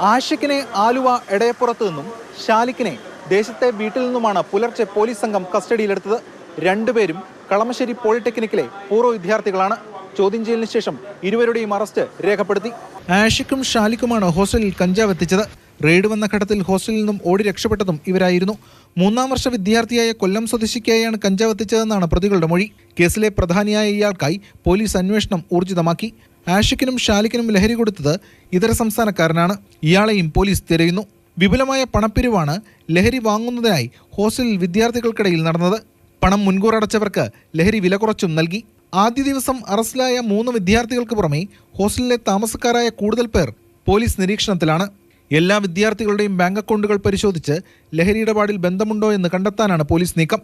ആഷിഖിനെ ആലുവ എടയപ്പുറത്ത് നിന്നും ഷാലിക്കിനെ ദേശത്തെ വീട്ടിൽ നിന്നുമാണ് പുലർച്ചെ പോലീസ് സംഘം കസ്റ്റഡിയിലെടുത്തത്. രണ്ടുപേരും കളമശ്ശേരി പോളിടെക്നിക്കിലെ പൂർവ വിദ്യാർത്ഥികളാണ്. ചോദ്യം ചെയ്യലിന് ശേഷം ഇരുവരുടെയും അറസ്റ്റ് രേഖപ്പെടുത്തി. ആഷിക്കും ഷാലിക്കുമാണ് ഹോസ്റ്റലിൽ കഞ്ചാവ് എത്തിച്ചത്. റെയ്ഡ് വന്ന ഘട്ടത്തിൽ ഹോസ്റ്റലിൽ നിന്നും ഓടി രക്ഷപ്പെട്ടതും ഇവരായിരുന്നു. മൂന്നാം വർഷ വിദ്യാർത്ഥിയായ കൊല്ലം സ്വദേശിക്കായാണ് കഞ്ചാവ് എത്തിച്ചതെന്നാണ് പ്രതികളുടെ മൊഴി. കേസിലെ പ്രധാനിയായ ഇയാൾക്കായി പോലീസ് അന്വേഷണം ഊർജിതമാക്കി. ആഷിഖിനും ഷാലിക്കിനും ലഹരി കൊടുത്തത് ഇതര സംസ്ഥാനക്കാരനാണ്. ഇയാളെയും പോലീസ് തിരയുന്നു. വിപുലമായ പണപ്പിരിവാണ് ലഹരി വാങ്ങുന്നതിനായി ഹോസ്റ്റലിൽ വിദ്യാർത്ഥികൾക്കിടയിൽ നടന്നത്. പണം മുൻകൂർ അടച്ചവർക്ക് ലഹരി വില കുറച്ചും നൽകി. ആദ്യ ദിവസം അറസ്റ്റിലായ മൂന്ന് വിദ്യാർത്ഥികൾക്ക് പുറമെ ഹോസ്റ്റലിലെ താമസക്കാരായ കൂടുതൽ പേർ പോലീസ് നിരീക്ഷണത്തിലാണ്. എല്ലാ വിദ്യാർത്ഥികളുടെയും ബാങ്ക് അക്കൗണ്ടുകൾ പരിശോധിച്ച് ലഹരി ഇടപാടിൽ ബന്ധമുണ്ടോ എന്ന് കണ്ടെത്താനാണ് പോലീസ് നീക്കം.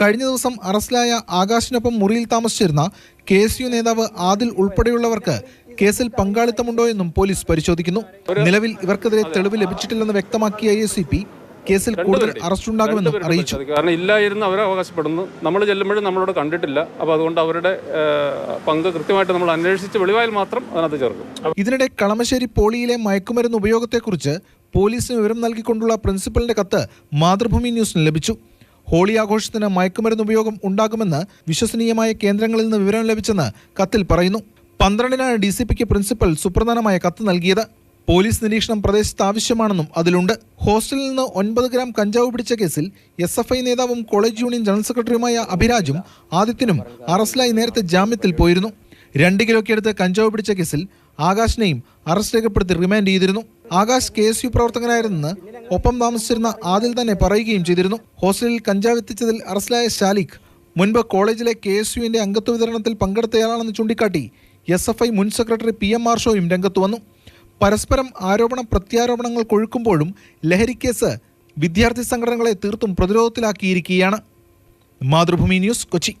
കഴിഞ്ഞ ദിവസം അറസ്റ്റിലായ ആകാശിനൊപ്പം മുറിയിൽ താമസിച്ചിരുന്ന കെ എസ് യു നേതാവ് ആദിൽ ഉൾപ്പെടെയുള്ളവർക്ക് കേസിൽ പങ്കാളിത്തമുണ്ടോ എന്നും പോലീസ് പരിശോധിക്കുന്നു. നിലവിൽ ഇവർക്കെതിരെ തെളിവ് ലഭിച്ചിട്ടില്ലെന്ന് വ്യക്തമാക്കിയ എസ് സി പി കേസിൽ കൂടുതൽ അറസ്റ്റ് ഉണ്ടാകുമെന്നും അറിയിച്ചു. കാരണം ഇല്ലായിരുന്നു അവരെ അവകാശപ്പെടുന്നു. നമ്മൾ ചെല്ലുമ്പോഴും നമ്മളോട് കണ്ടിട്ടില്ല. അപ്പോൾ അതുകൊണ്ട് അവരുടെ പങ്ക് കൃത്യമായിട്ട് നമ്മൾ അന്വേഷിച്ച് വെളിവായാൽ മാത്രം അതിനകത്ത് ചേർക്കും. ഇതിനിടെ കളമശ്ശേരി പോളിയിലെ മയക്കുമരുന്ന് ഉപയോഗത്തെക്കുറിച്ച് പോലീസിന് വിവരം നൽകിക്കൊണ്ടുള്ള പ്രിൻസിപ്പലിന്റെ കത്ത് മാതൃഭൂമി ന്യൂസിന് ലഭിച്ചു. ഹോളി ആഘോഷത്തിന് മയക്കുമരുന്ന് ഉപയോഗം ഉണ്ടാകുമെന്ന് വിശ്വസനീയമായ കേന്ദ്രങ്ങളിൽ നിന്ന് വിവരം ലഭിച്ചെന്ന് കത്തിൽ പറയുന്നു. പന്ത്രണ്ടിനാണ് ഡി സി പിക്ക് പ്രിൻസിപ്പൽ സുപ്രധാനമായ കത്ത് നൽകിയത്. പോലീസ് നിരീക്ഷണം പ്രദേശത്ത് ആവശ്യമാണെന്നും അതിലുണ്ട്. ഹോസ്റ്റലിൽ നിന്ന് ഒൻപത് ഗ്രാം കഞ്ചാവ് പിടിച്ച കേസിൽ എസ് എഫ് ഐ നേതാവും കോളേജ് യൂണിയൻ ജനറൽ സെക്രട്ടറിയുമായ അഭിരാജും ആദിത്യനും അറസ്റ്റിലായി നേരത്തെ ജാമ്യത്തിൽ പോയിരുന്നു. രണ്ട് കിലോയ്ക്ക് കഞ്ചാവ് പിടിച്ച കേസിൽ ആകാശിനെയും അറസ്റ്റ് രേഖപ്പെടുത്തി റിമാൻഡ് ചെയ്തിരുന്നു. ആകാശ് കെ എസ് യു പ്രവർത്തകനായിരുന്നെന്ന് ഒപ്പം താമസിച്ചിരുന്ന ആദിൽ തന്നെ പറയുകയും ചെയ്തിരുന്നു. ഹോസ്റ്റലിൽ കഞ്ചാവ് എത്തിച്ചതിൽ അറസ്റ്റിലായ ശാലിഖ് മുൻപ് കോളേജിലെ കെ എസ് യുവിന്റെ അംഗത്വ വിതരണത്തിൽ പങ്കെടുത്തയാളാണെന്ന് ചൂണ്ടിക്കാട്ടി എസ് എഫ് ഐ മുൻ സെക്രട്ടറി പി എം മാർഷോയും രംഗത്ത് വന്നു. പരസ്പരം ആരോപണ പ്രത്യാരോപണങ്ങൾ കൊഴുക്കുമ്പോഴും ലഹരിക്കേസ് വിദ്യാർത്ഥി സംഘടനകളെ തീർത്തും പ്രതിരോധത്തിലാക്കിയിരിക്കുകയാണ്. മാതൃഭൂമി ന്യൂസ് കൊച്ചി.